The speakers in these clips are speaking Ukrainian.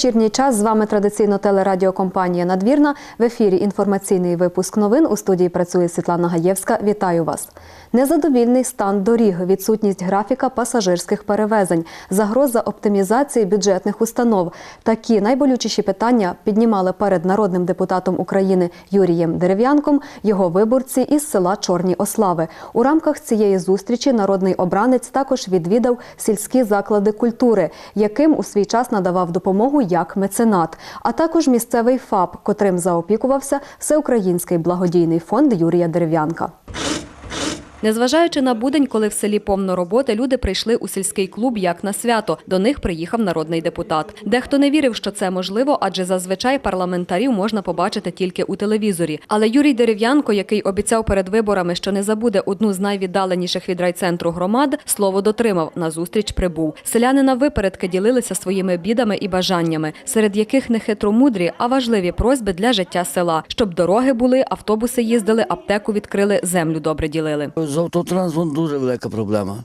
вечірній час з вами традиційно телерадіокомпанія Надвірна. В ефірі інформаційний випуск новин. У студії працює Світлана Гаєвська. Вітаю вас. Незадовільний стан доріг, відсутність графіка пасажирських перевезень, загроза оптимізації бюджетних установ. Такі найболючіші питання піднімали перед народним депутатом України Юрієм Дерев'янком його виборці із села Чорні Ослави. У рамках цієї зустрічі народний обранець також відвідав сільські заклади культури, яким у свій час надавав допомогу як меценат, а також місцевий ФАП, котрим заопікувався Всеукраїнський благодійний фонд Юрія Дерев'янка. Незважаючи на будень, коли в селі повно роботи, люди прийшли у сільський клуб як на свято. До них приїхав народний депутат. Дехто не вірив, що це можливо, адже зазвичай парламентарів можна побачити тільки у телевізорі. Але Юрій Дерев'янко, який обіцяв перед виборами, що не забуде одну з найвіддаленіших від райцентру громад, слово дотримав. На зустріч прибув. Селяни на випередки ділилися своїми бідами і бажаннями, серед яких не хитромудрі, а важливі просьби для життя села, щоб дороги були, автобуси їздили, аптеку відкрили, землю добре ділили. З автотранспортом дуже велика проблема.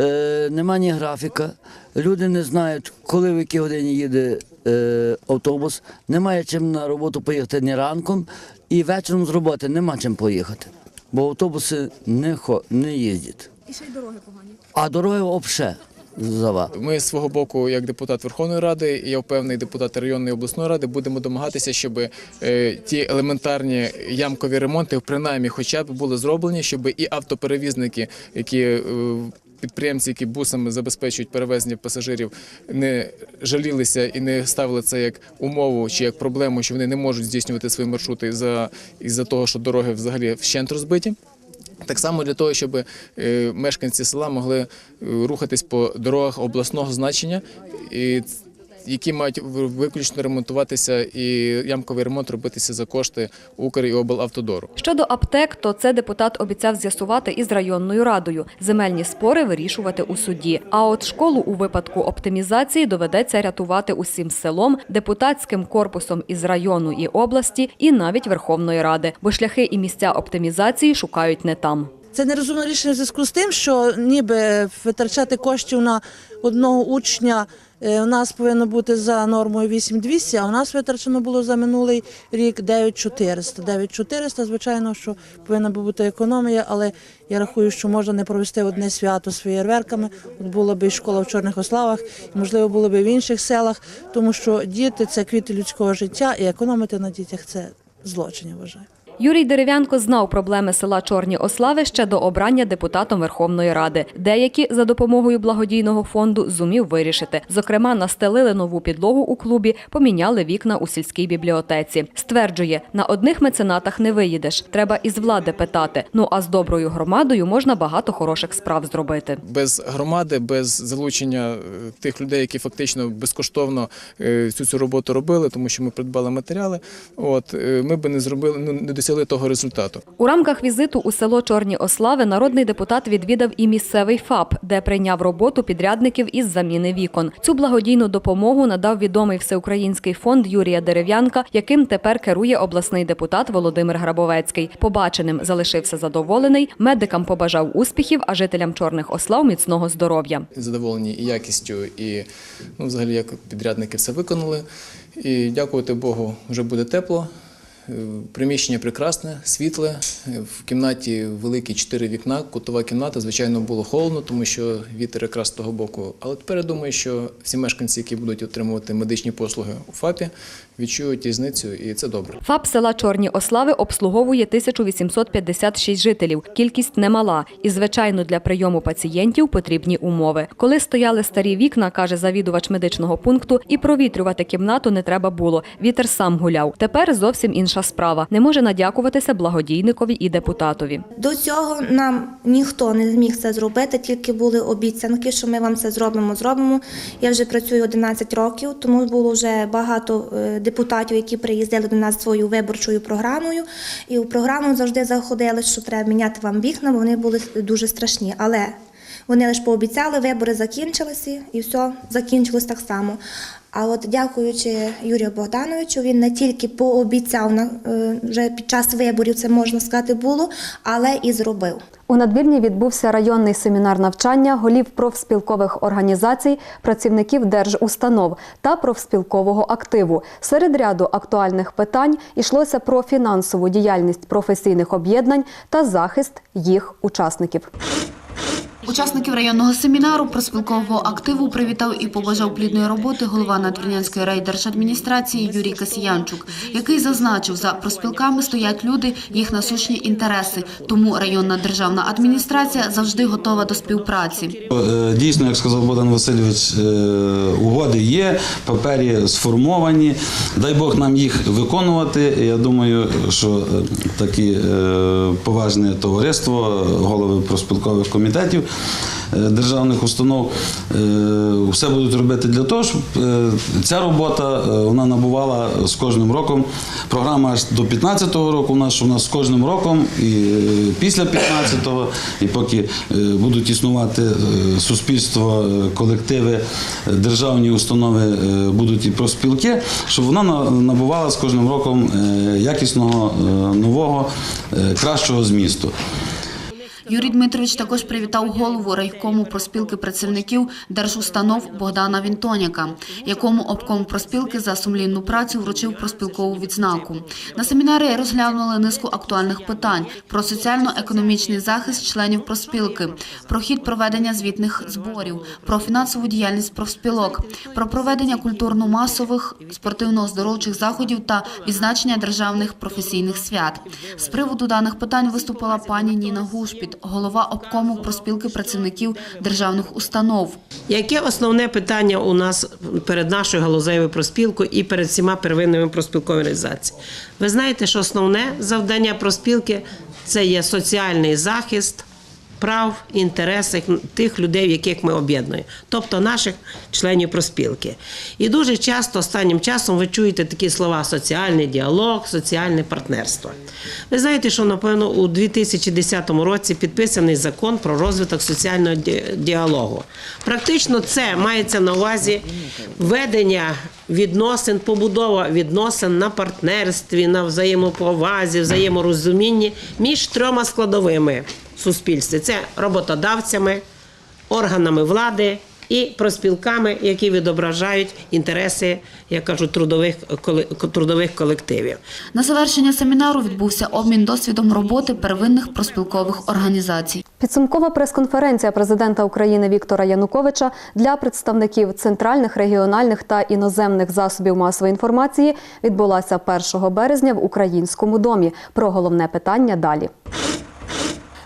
Е, нема ні графіка, люди не знають, коли в якій годині їде е, автобус, немає чим на роботу поїхати ні ранком, і вечором з роботи нема чим поїхати, бо автобуси не, хо, не їздять. І ще й дороги погані. А дороги взагалі зава. Ми з свого боку, як депутат Верховної Ради, і я впевнений, депутат районної обласної ради, будемо домагатися, щоб е, ті елементарні ямкові ремонти, принаймні, хоча б були зроблені, щоб і автоперевізники, які е, Підприємці, які бусами забезпечують перевезення пасажирів, не жалілися і не ставили це як умову чи як проблему, що вони не можуть здійснювати свої маршрути за із-за того, що дороги взагалі вщент розбиті. Так само для того, щоб е, мешканці села могли е, рухатись по дорогах обласного значення, і які мають виключно ремонтуватися, і ямковий ремонт робитися за кошти Укр і облавтодору. Щодо аптек, то це депутат обіцяв з'ясувати із районною радою. Земельні спори вирішувати у суді. А от школу у випадку оптимізації доведеться рятувати усім селом, депутатським корпусом із району і області, і навіть Верховної Ради, бо шляхи і місця оптимізації шукають не там. Це нерозумне рішення в зв'язку з тим, що ніби витрачати коштів на одного учня у нас повинно бути за нормою 8200, а у нас витрачено було за минулий рік 9400. 9400, звичайно, що повинна бути економія, але я рахую, що можна не провести одне свято з феєрверками. От була б школа в Чорних Ославах, і, можливо, було б в інших селах, тому що діти це квіти людського життя, і економити на дітях це злочин, я вважаю. Юрій Дерев'янко знав проблеми села Чорні Ослави ще до обрання депутатом Верховної Ради. Деякі за допомогою благодійного фонду зумів вирішити. Зокрема, настелили нову підлогу у клубі, поміняли вікна у сільській бібліотеці. Стверджує, на одних меценатах не виїдеш. Треба із влади питати. Ну а з доброю громадою можна багато хороших справ зробити. Без громади, без залучення е, тих людей, які фактично безкоштовно е, всю цю роботу робили, тому що ми придбали матеріали. От е, ми би не зробили, ну не досягли того результату. У рамках візиту у село Чорні Ослави народний депутат відвідав і місцевий ФАП, де прийняв роботу підрядників із заміни вікон. Цю благодійну допомогу надав відомий всеукраїнський фонд Юрія Дерев'янка, яким тепер керує обласний депутат Володимир Грабовецький. Побаченим залишився задоволений. Медикам побажав успіхів, а жителям Чорних Ослав міцного здоров'я. задоволені і якістю, і ну, взагалі як підрядники все виконали. І дякувати Богу, вже буде тепло. Приміщення прекрасне, світле. В кімнаті великі чотири вікна, кутова кімната. Звичайно, було холодно, тому що вітер якраз з того боку. Але тепер я думаю, що всі мешканці, які будуть отримувати медичні послуги у ФАПі, відчують різницю, і це добре. ФАП села Чорні Ослави обслуговує 1856 жителів. Кількість немала. І, звичайно, для прийому пацієнтів потрібні умови. Коли стояли старі вікна, каже завідувач медичного пункту, і провітрювати кімнату не треба було. Вітер сам гуляв. Тепер зовсім інша справа. Не може надякуватися благодійникові і депутатові. До цього нам ніхто не зміг це зробити, тільки були обіцянки, що ми вам це зробимо, зробимо. Я вже працюю 11 років, тому було вже багато е, депутатів, які приїздили до нас своєю виборчою програмою. І у програму завжди заходили, що треба міняти вам вікна, бо вони були дуже страшні. Але Вони лише пообіцяли, вибори закінчилися і все закінчилось так само. А от дякуючи Юрію Богдановичу, він не тільки пообіцяв е, вже під час виборів, це можна сказати, було, але і зробив. У надвірні відбувся районний семінар навчання голів профспілкових організацій, працівників держустанов та профспілкового активу. Серед ряду актуальних питань йшлося про фінансову діяльність професійних об'єднань та захист їх учасників. Учасників районного семінару проспілкового активу привітав і побажав плідної роботи голова Надвірнянської райдержадміністрації Юрій Касіянчук, який зазначив, за проспілками стоять люди, їх насущні інтереси. Тому районна державна адміністрація завжди готова до співпраці. Е, Дійсно, як сказав Богдан Васильович, е, угоди є, папері сформовані. Дай Бог нам їх виконувати. Я думаю, що е, такі поважне товариство, голови проспілкових комітетів державних установ е, все будуть робити для того, щоб е, ця робота е, вона набувала з кожним роком. Програма аж до 15-го року у нас, що у нас з кожним роком і е, після 15-го, і поки е, будуть існувати е, суспільство, е, колективи, е, державні установи е, будуть і проспілки, щоб вона набувала з кожним роком е, якісного, е, нового, е, кращого змісту. Юрій Дмитрович також привітав голову райкому проспілки працівників держустанов Богдана Вінтоняка, якому обком проспілки за сумлінну працю вручив проспілкову відзнаку. На семінарі розглянули низку актуальних питань про соціально-економічний захист членів проспілки, про хід проведення звітних зборів, про фінансову діяльність профспілок, про проведення культурно-масових спортивно-оздоровчих заходів та відзначення державних професійних свят. З приводу даних питань виступила пані Ніна Гушпіт, голова обкому проспілки працівників державних установ. Яке основне питання у нас перед нашою галузевою проспілкою і перед всіма первинними проспілковими організаціями? Ви знаєте, що основне завдання проспілки це є соціальний захист прав, інтересів тих людей, яких ми об'єднуємо, тобто наших членів проспілки. І дуже часто останнім часом ви чуєте такі слова соціальний діалог, соціальне партнерство. Ви знаєте, що напевно у 2010 році підписаний закон про розвиток соціального діалогу. Практично це мається на увазі ведення відносин, побудова відносин на партнерстві, на взаємоповазі, взаєморозумінні між трьома складовими суспільстві: це роботодавцями, органами влади. І проспілками, які відображають інтереси, я кажу, трудових трудових колективів. На завершення семінару відбувся обмін досвідом роботи первинних проспілкових організацій. Підсумкова прес-конференція президента України Віктора Януковича для представників центральних, регіональних та іноземних засобів масової інформації відбулася 1 березня в Українському домі. Про головне питання далі.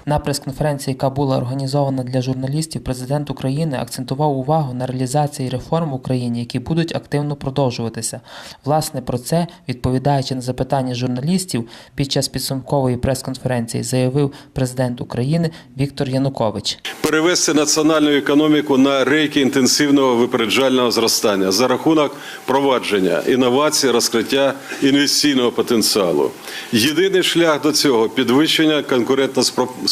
На прес-конференції, яка була організована для журналістів, президент України акцентував увагу на реалізації реформ в Україні, які будуть активно продовжуватися. Власне, про це, відповідаючи на запитання журналістів під час підсумкової прес-конференції, заявив президент України Віктор Янукович. перевести національну економіку на рейки інтенсивного випереджального зростання за рахунок провадження інновацій, розкриття інвестиційного потенціалу. Єдиний шлях до цього підвищення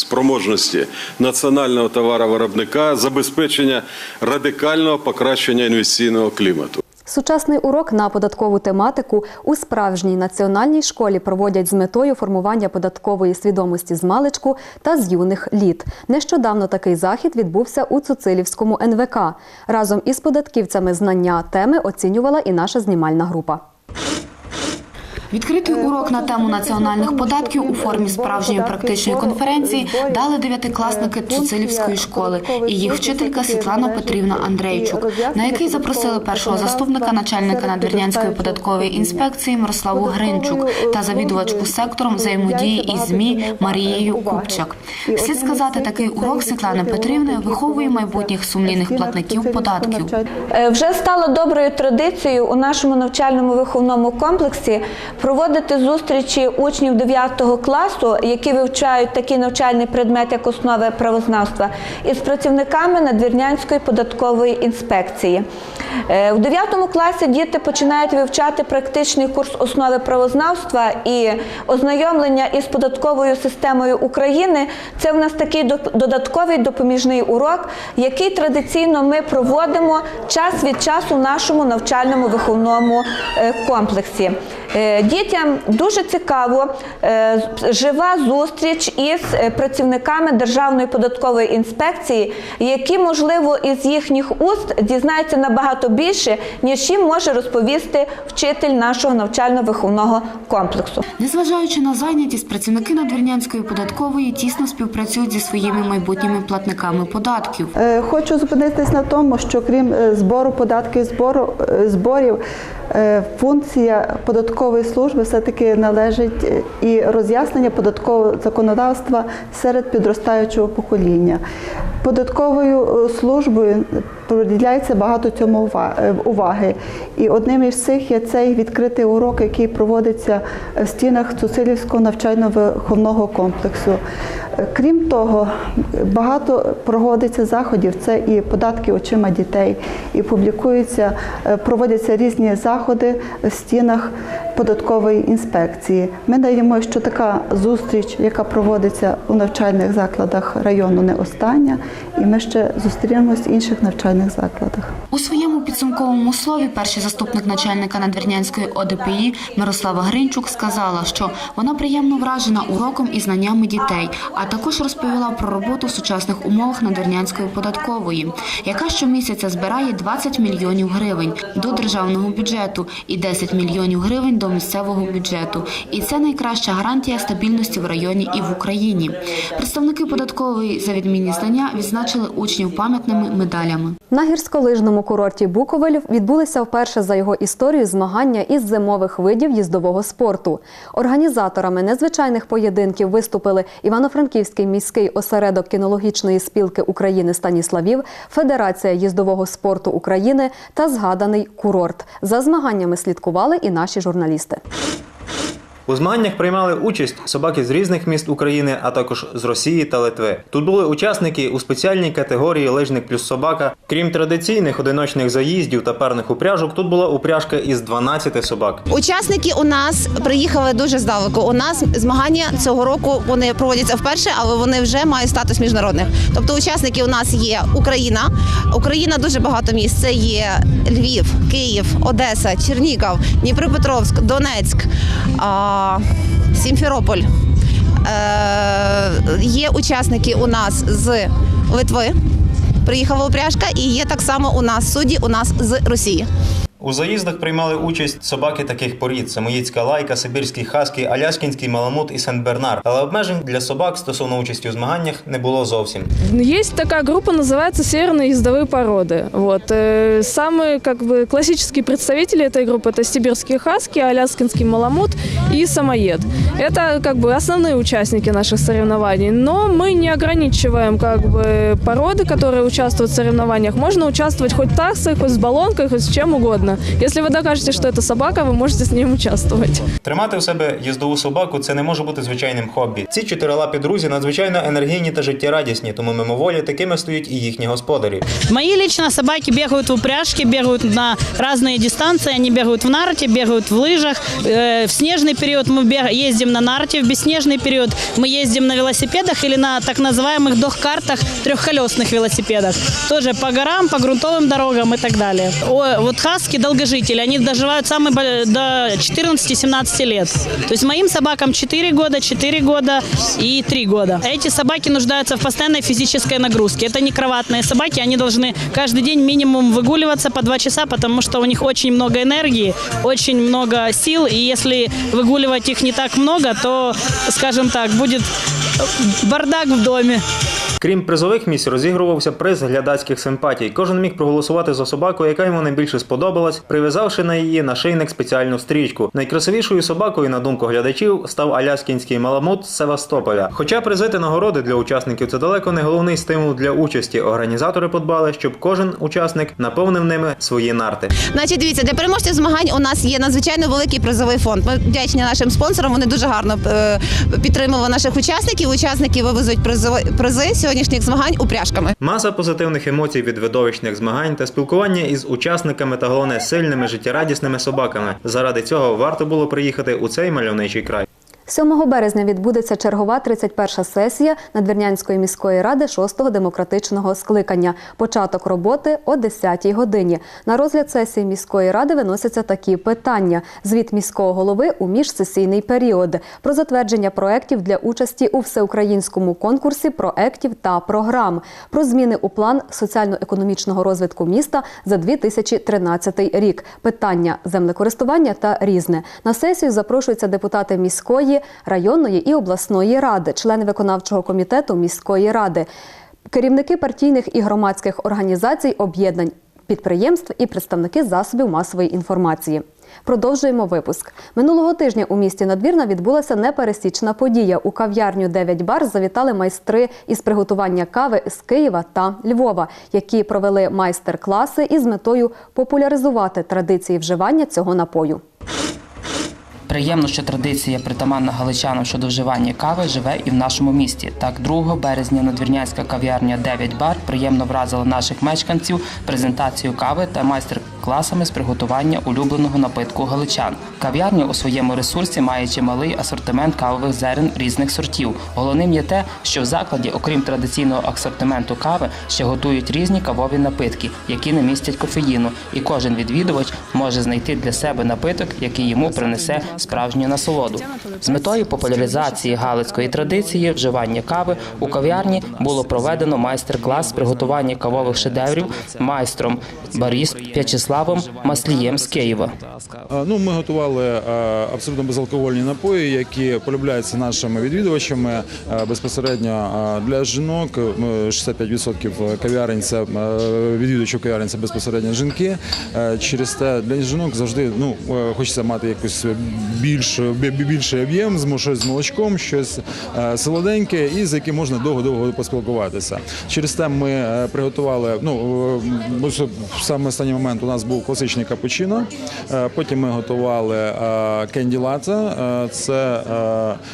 конкурентоспроможності національного товаровиробника, забезпечення радикального покращення інвестиційного клімату. Сучасний урок на податкову тематику у справжній національній школі проводять з метою формування податкової свідомості з маличку та з юних літ. Нещодавно такий захід відбувся у Цуцилівському НВК. Разом із податківцями знання теми оцінювала і наша знімальна група. Відкритий урок на тему національних податків у формі справжньої практичної конференції дали дев'ятикласники Цуцилівської школи і їх вчителька Світлана Петрівна Андрейчук, на який запросили першого заступника начальника Надвірнянської податкової інспекції Мирославу Гринчук та завідувачку сектором взаємодії із ЗМІ Марією Купчак. Слід сказати, такий урок Світлани Петрівни виховує майбутніх сумлінних платників податків. Е, Вже стало доброю традицією у нашому навчальному виховному комплексі проводити зустрічі учнів 9 класу, які вивчають такий навчальний предмет, як основи правознавства, із працівниками Надвірнянської податкової інспекції. Е, У 9 класі діти починають вивчати практичний курс основи правознавства і ознайомлення із податковою системою України. Це в нас такий додатковий допоміжний урок, який традиційно ми проводимо час від часу в нашому навчальному виховному е, комплексі. Е, Дітям дуже цікаво е, жива зустріч із е, працівниками Державної податкової інспекції, які, можливо, із їхніх уст дізнаються набагато більше, ніж їм може розповісти вчитель нашого навчально-виховного комплексу. Незважаючи на зайнятість, працівники Надвірнянської податкової тісно співпрацюють зі своїми майбутніми платниками податків. Хочу зупинитись на тому, що крім збору податків, збору зборів, функція податкової служби все-таки належить е, і роз'яснення податкового законодавства серед підростаючого покоління. Податковою е, службою приділяється багато цьому е, уваги. І одним із цих є цей відкритий урок, який проводиться в стінах Цуцилівського навчально-виховного комплексу. Крім того, багато проводиться заходів. Це і податки очима дітей, і публікуються, е, проводяться різні заходи в стінах податкової інспекції. Ми даємо, що така зустріч, яка проводиться у навчальних закладах району, не остання, і ми ще зустрінемось в інших навчальних закладах. У своєму підсумковому слові перший заступник начальника Надвірнянської ОДПІ Мирослава Гринчук сказала, що вона приємно вражена уроком і знаннями дітей, а також розповіла про роботу в сучасних умовах Надвірнянської податкової, яка щомісяця збирає 20 мільйонів гривень до державного бюджету і 10 мільйонів гривень до місцевого бюджету. І це найкраща гарантія стабільності в районі і в Україні. Представники податкової за відмінні знання відзначили учнів пам'ятними медалями. На гірськолижному курорті Буковель відбулися вперше за його історію змагання із зимових видів їздового спорту. Організаторами незвичайних поєдинків виступили Івано-Франківський міський осередок кінологічної спілки України Станіславів, Федерація їздового спорту України та згаданий курорт. За змаганнями слідкували і наші журналісти. У змаганнях приймали участь собаки з різних міст України, а також з Росії та Литви. Тут були учасники у спеціальній категорії лижник плюс собака. Крім традиційних одиночних заїздів та парних упряжок, тут була упряжка із 12 собак. Учасники у нас приїхали дуже здалеку. У нас змагання цього року вони проводяться вперше, але вони вже мають статус міжнародних. Тобто, учасники у нас є Україна. Україна дуже багато місць. Це є Львів, Київ, Одеса, Чернігів, Дніпропетровськ, Донецьк, Сімферополь. Е, є учасники у нас з Литви. Приїхала упряжка, і є так само у нас судді у нас з Росії. У заїздах приймали участь собаки таких порід: Самоїцька лайка, Сибірський хаски, Аляскінський маламут і Сен-Бернар. Але обмежень для собак стосовно участі у змаганнях не було зовсім. Есть такая группа, называется «Северные ездовые породы». Вот. э, Самые как бы, классические представители этой группы – это сибирские хаски, аляскинский маламут и самоед. Это как бы основные участники наших соревнований. Но мы не ограничиваем как бы, породы, которые участвуют в соревнованиях. Можно участвовать хоть таксой, хоть с баллонкой, хоть с чем угодно. Если вы докажете, что это собака, вы можете с ним участвовать. Тримати у себе їздову собаку це не може бути звичайним хобі. Ці чотирилапі друзі надзвичайно енергійні та життєрадісні, тому мимоволі такими стають і їхні господарі. Мои лично собаки бегают в упряжке, бегают на разные дистанции, они бегают в нарте, бегают в лыжах. Э, В снежный период мы бег- ездим на нарте, в беснежный период мы ездим на велосипедах или на так называемых дох-картах, трехколесных велосипедах. Тоже по горам, по грунтовым дорогам и так далее. О, вот хаски долгожители, они доживают самые до 14-17 лет. То есть моим собакам 4 года, 4 года и 3 года. Эти собаки нуждаются в постоянной физической нагрузке. Это не кроватные собаки, они должны каждый день минимум выгуливаться по 2 часа, потому что у них очень много энергии, очень много сил, и если выгуливать их не так много, то, скажем так, будет бардак в доме. Крім призових місць, розігрувався приз глядацьких симпатій. Кожен міг проголосувати за собаку, яка йому найбільше сподобалась, прив'язавши на її нашийник спеціальну стрічку. Найкрасивішою собакою, на думку глядачів, став аляскінський маламут з Севастополя. Хоча призи та нагороди для учасників це далеко не головний стимул для участі. Організатори подбали, щоб кожен учасник наповнив ними свої нарти. Значить, дивіться, для переможців змагань у нас є надзвичайно великий призовий фонд. Ми вдячні нашим спонсорам. Вони дуже гарно е, підтримували наших учасників. Учасники вивезуть призи сьогоднішніх змагань упряжками. Маса позитивних емоцій від видовищних змагань та спілкування із учасниками та головне сильними життєрадісними собаками. Заради цього варто було приїхати у цей мальовничий край. 7 березня відбудеться чергова 31-ша сесія Надвірнянської міської ради 6-го демократичного скликання. Початок роботи о 10-й годині. На розгляд сесії міської ради виносяться такі питання: звіт міського голови у міжсесійний період, про затвердження проєктів для участі у всеукраїнському конкурсі проєктів та програм, про зміни у план соціально-економічного розвитку міста за 2013 рік. Питання землекористування та різне. На сесію запрошуються депутати міської, районної і обласної ради, члени виконавчого комітету міської ради, керівники партійних і громадських організацій, об'єднань, підприємств і представники засобів масової інформації. Продовжуємо випуск. Минулого тижня у місті Надвірна відбулася непересічна подія. У кав'ярню «9 бар завітали майстри із приготування кави з Києва та Львова, які провели майстер-класи із метою популяризувати традиції вживання цього напою. Приємно, що традиція притаманна галичанам щодо вживання кави живе і в нашому місті. Так, 2 березня надвірнянська кав'ярня 9 бар приємно вразила наших мешканців презентацією кави та майстер-класами з приготування улюбленого напитку галичан. Кав'ярня у своєму ресурсі має чималий асортимент кавових зерен різних сортів. Головним є те, що в закладі, окрім традиційного асортименту кави, ще готують різні кавові напитки, які не містять кофеїну, і кожен відвідувач може знайти для себе напиток, який йому принесе справжню насолоду. З метою популяризації галицької традиції вживання кави у кав'ярні було проведено майстер-клас приготування кавових шедеврів майстром баріст В'ячеславом Маслієм з Києва. Ну, ми готували абсолютно безалкогольні напої, які полюбляються нашими відвідувачами безпосередньо для жінок. е, 65% кав'ярень це відвідувачів кав'ярень це безпосередньо жінки. Через те для жінок завжди ну е, хочеться мати якусь більш бі- бі- більший об'єм, щось з молочком, щось е, солоденьке і з яким можна довго-довго поспілкуватися. Через те ми е, приготували. Ну е, саме останній момент у нас був класичний капучино. Потім ми готували кенді лате. Це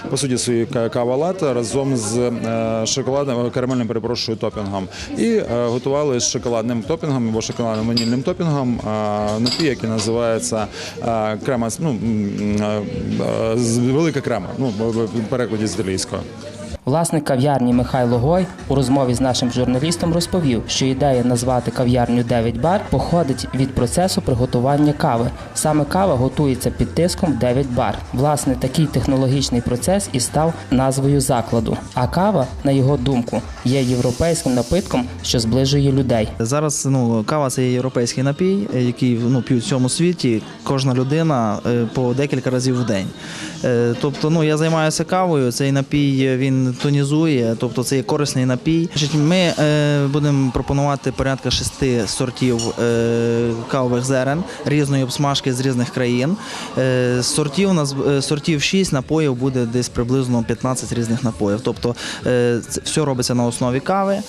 по суті свої ка- кава лате разом з шоколадним карамельним перепрошую топінгом. І готували з шоколадним топінгом або шоколадним ванільним топінгом напій, який називається крема ну, велика крема. Ну в- перекладі з італійського. Власник кав'ярні Михайло Гой у розмові з нашим журналістом розповів, що ідея назвати кав'ярню 9 бар походить від процесу приготування кави. Саме кава готується під тиском 9 бар. Власне, такий технологічний процес і став назвою закладу. А кава, на його думку, є європейським напитком, що зближує людей. Зараз ну кава це є європейський напій, який ну п'ють в всьому світі. Кожна людина е, по декілька разів в день. Е, Тобто, ну я займаюся кавою. Цей напій він тонізує, тобто це є корисний напій. Ми е, будемо пропонувати порядка шести сортів е, кавових зерен різної обсмажки з різних країн. Е, Сортів нас сортів 6, напоїв буде десь приблизно 15 різних напоїв. Тобто все робиться на основі кави,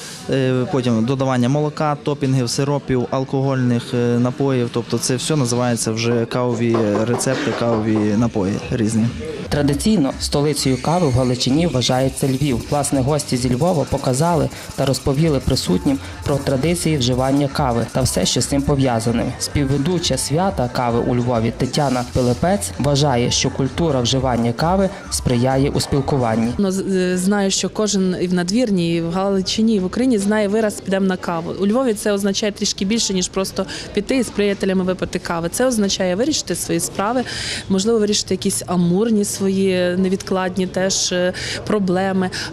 потім додавання молока, топінгів, сиропів, алкогольних напоїв. Тобто це все називається вже кавові рецепти, кавові напої різні. Традиційно столицею кави в Галичині вважається Львів. Власне, гості зі Львова показали та розповіли присутнім про традиції вживання кави та все, що з цим пов'язане. Співведуча свята кави у Львові Тетяна Пилипець вважає, що культура вживання кави сприяє у спілкуванні. Ну, е, знаю, що кожен і в надвірні, і в Галичині, і в Україні знає вираз підемо на каву. У Львові це означає трішки більше, ніж просто піти і з приятелями випити кави. Це означає вирішити свої справи, можливо, вирішити якісь амурні свої невідкладні теж е,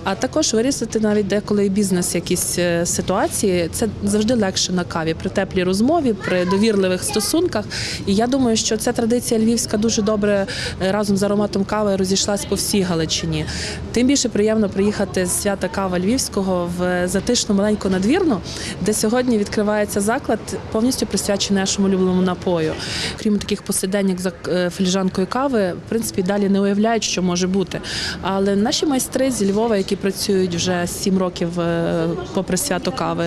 а також вирішити навіть деколи бізнес якісь е, ситуації. Це завжди легше на каві при теплій розмові, при довірливих стосунках. І я думаю, що ця традиція львівська дуже добре е, разом з ароматом кави розійшлась по всій Галичині. Тим більше приємно приїхати з свята кава Львівського в затишну маленьку надвірну, де сьогодні відкривається заклад, повністю присвячений нашому улюбленому напою. Крім таких посиденьок за е, філіжанкою кави, в принципі, далі не уявляють, що може бути. Але наші майстри зі Львова, які працюють вже сім років е, попри свято кави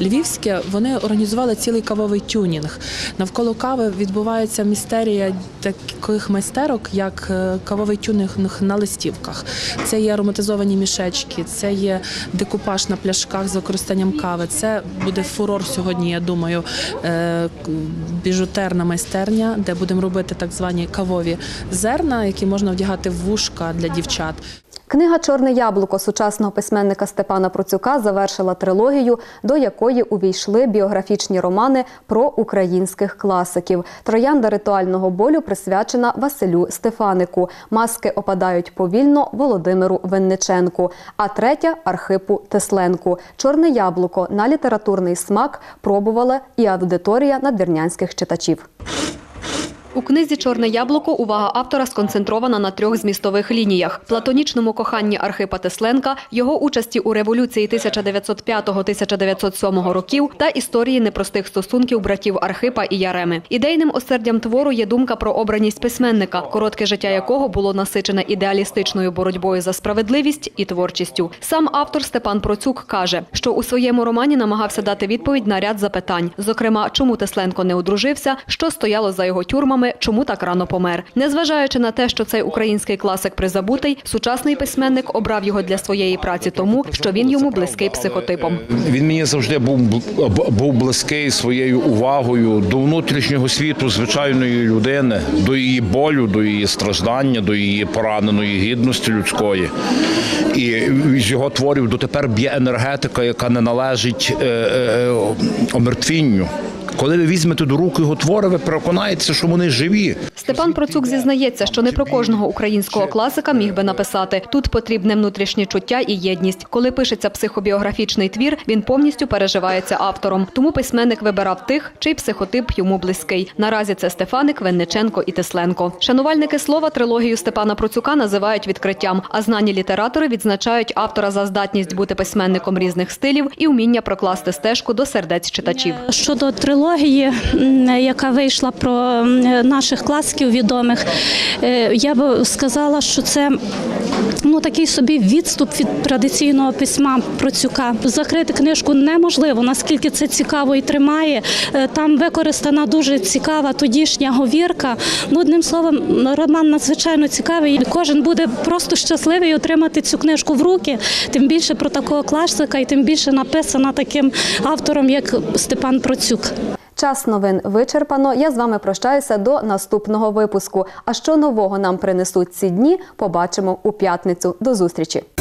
львівське, вони організували цілий кавовий тюнінг. Навколо кави відбувається містерія таких майстерок, як е, кавовий тюнінг на листівках. Це є ароматизовані мішечки, це є декупаж на пляшках з використанням кави. Це буде фурор сьогодні. Я думаю, е, біжутерна майстерня, де будемо робити так звані кавові зерна, які можна вдягати в вушка для дівчат. Книга Чорне яблуко сучасного письменника Степана Процюка завершила трилогію, до якої увійшли біографічні романи про українських класиків. Троянда ритуального болю присвячена Василю Стефанику. Маски опадають повільно Володимиру Винниченку, а третя Архипу Тесленку. Чорне яблуко на літературний смак пробувала і аудиторія надвірнянських читачів. У книзі Чорне яблуко увага автора сконцентрована на трьох змістових лініях: платонічному коханні Архипа Тесленка, його участі у революції 1905-1907 років та історії непростих стосунків братів Архипа і Яреми. Ідейним осердям твору є думка про обраність письменника, коротке життя якого було насичене ідеалістичною боротьбою за справедливість і творчістю. Сам автор Степан Процюк каже, що у своєму романі намагався дати відповідь на ряд запитань, зокрема, чому Тесленко не одружився, що стояло за його тюрмами, чому так рано помер. Незважаючи на те, що цей український класик призабутий, сучасний письменник обрав його для своєї праці тому, що він йому близький психотипом. Він мені завжди був був близький своєю увагою до внутрішнього світу звичайної людини, до її болю, до її страждання, до її пораненої гідності людської. І з його творів дотепер б'є енергетика, яка не належить е, е, омертвінню. Коли ви візьмете до рук його твори, ви переконаєтеся, що вони живі. Степан Процюк зізнається, що не про кожного українського класика міг би написати. Тут потрібне внутрішнє чуття і єдність. Коли пишеться психобіографічний твір, він повністю переживається автором. Тому письменник вибирав тих, чий психотип йому близький. Наразі це Стефаник, Винниченко і Тесленко. Шанувальники слова трилогію Степана Процюка називають відкриттям, а знані літератори відзначають автора за здатність бути письменником різних стилів і вміння прокласти стежку до сердець читачів. Щодо трилогії, м, яка вийшла про наших класиків відомих, е, я б сказала, що це ну такий собі відступ від традиційного письма Процюка. Закрити книжку неможливо, наскільки це цікаво і тримає. Е, Там використана дуже цікава тодішня говірка. Ну, одним словом, роман надзвичайно цікавий. Кожен буде просто щасливий отримати цю книжку в руки. Тим більше про такого класика, і тим більше написана таким автором, як Степан Процюк. Час новин вичерпано. Я з вами прощаюся до наступного випуску. А що нового нам принесуть ці дні, побачимо у п'ятницю. До зустрічі.